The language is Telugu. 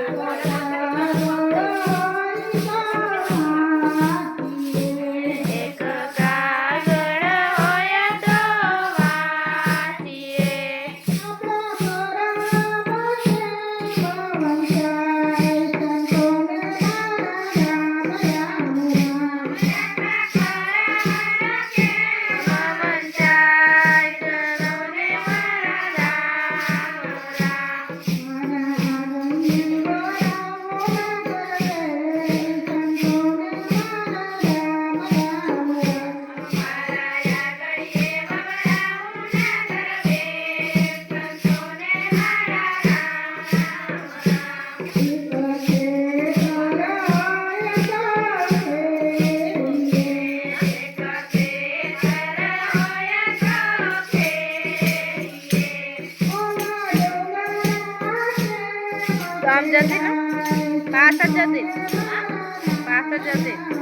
agora. কাম যাতে না পাঁচ হাজার দিন পাঁচ হাজার দিন